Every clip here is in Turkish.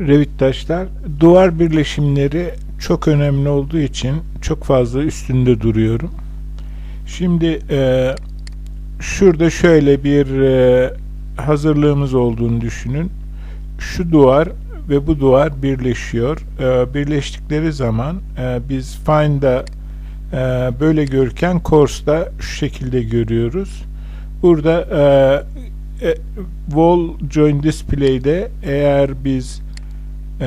Revit duvar birleşimleri çok önemli olduğu için çok fazla üstünde duruyorum. Şimdi e, şurada şöyle bir e, hazırlığımız olduğunu düşünün. Şu duvar ve bu duvar birleşiyor. E, birleştikleri zaman e, biz Find'da e, böyle görürken Course'da şu şekilde görüyoruz. Burada e, e, Wall Join Display'de eğer biz e,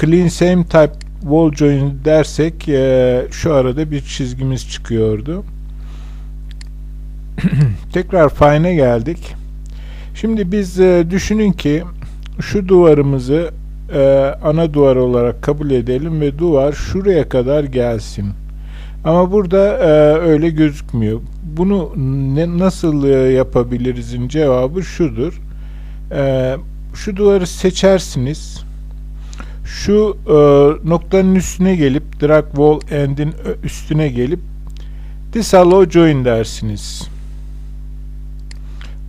Clean Same Type Wall Join dersek e, şu arada bir çizgimiz çıkıyordu. Tekrar Fine'e geldik. Şimdi biz e, düşünün ki şu duvarımızı e, ana duvar olarak kabul edelim ve duvar şuraya kadar gelsin. Ama burada e, öyle gözükmüyor. Bunu ne, nasıl e, yapabilirizin cevabı şudur. E, şu duvarı seçersiniz. Şu e, noktanın üstüne gelip drag wall end'in üstüne gelip disallow join dersiniz.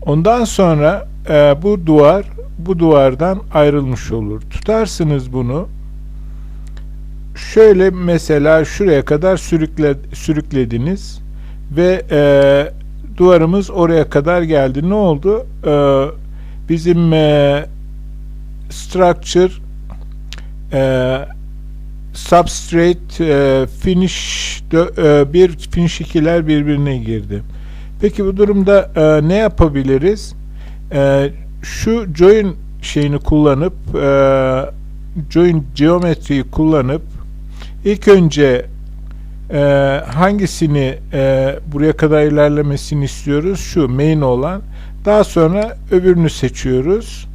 Ondan sonra e, bu duvar bu duvardan ayrılmış olur. Tutarsınız bunu. Şöyle mesela şuraya kadar sürükle, sürüklediniz ve e, duvarımız oraya kadar geldi. Ne oldu? E, bizim e, structure e, substrate e, finish e, bir finish ikiler birbirine girdi. Peki bu durumda e, ne yapabiliriz? E, şu join şeyini kullanıp e, join geometriyi kullanıp ilk önce e, hangisini e, buraya kadar ilerlemesini istiyoruz? Şu main olan. Daha sonra öbürünü seçiyoruz.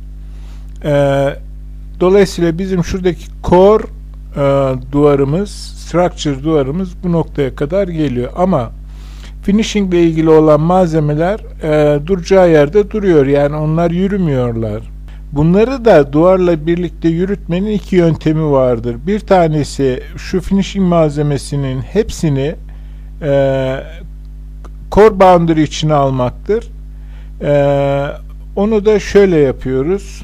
E, dolayısıyla bizim şuradaki core e, duvarımız, structure duvarımız bu noktaya kadar geliyor. Ama finishing ile ilgili olan malzemeler e, duracağı yerde duruyor. Yani onlar yürümüyorlar. Bunları da duvarla birlikte yürütmenin iki yöntemi vardır. Bir tanesi şu finishing malzemesinin hepsini e, core boundary içine almaktır. E, onu da şöyle yapıyoruz.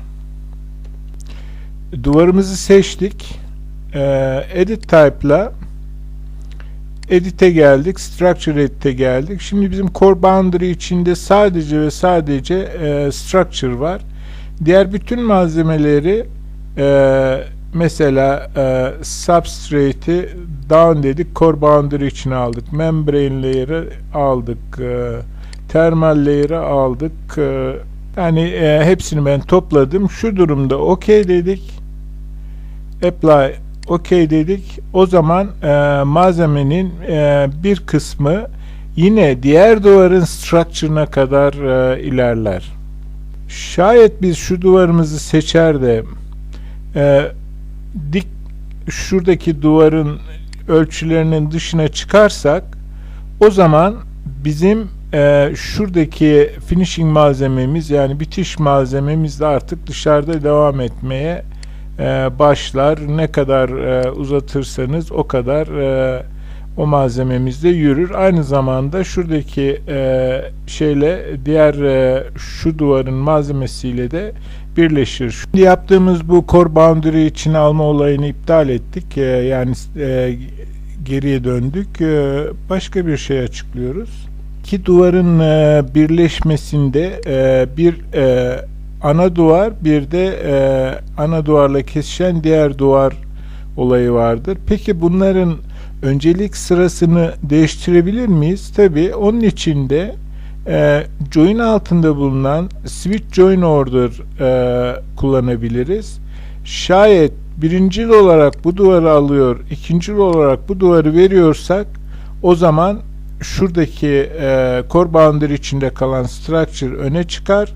Duvarımızı seçtik. E, edit type'la Edit'e geldik. Structure Edit'e geldik. Şimdi bizim Core Boundary içinde sadece ve sadece e, Structure var. Diğer bütün malzemeleri e, mesela e, Substrate'i Down dedik. Core Boundary içine aldık. Membrane Layer'ı aldık. E, Thermal Layer'ı aldık. Yani hepsini ben topladım. Şu durumda OK dedik. Apply OK dedik. O zaman e, malzemenin e, bir kısmı yine diğer duvarın structure'ına kadar e, ilerler. Şayet biz şu duvarımızı seçer de e, dik şuradaki duvarın ölçülerinin dışına çıkarsak o zaman bizim e, şuradaki finishing malzememiz yani bitiş malzememiz de artık dışarıda devam etmeye e, başlar. Ne kadar e, uzatırsanız o kadar e, o malzememiz de yürür. Aynı zamanda şuradaki şeyle diğer şu duvarın malzemesiyle de birleşir. Şimdi yaptığımız bu core boundary için alma olayını iptal ettik. Yani geriye döndük. Başka bir şey açıklıyoruz. İki duvarın birleşmesinde e, bir ana duvar bir de e, ana duvarla kesişen diğer duvar olayı vardır. Peki bunların öncelik sırasını değiştirebilir miyiz? Tabi onun için de e, join altında bulunan switch join order e, kullanabiliriz. Şayet birincil olarak bu duvarı alıyor, ikincil olarak bu duvarı veriyorsak o zaman şuradaki e, core boundary içinde kalan structure öne çıkar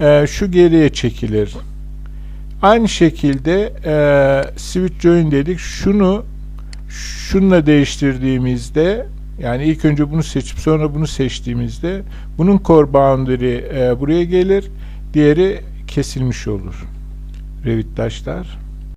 e, şu geriye çekilir. Aynı şekilde e, switch join dedik. Şunu şunla değiştirdiğimizde yani ilk önce bunu seçip sonra bunu seçtiğimizde bunun core boundary e, buraya gelir. Diğeri kesilmiş olur. Revit taşlar.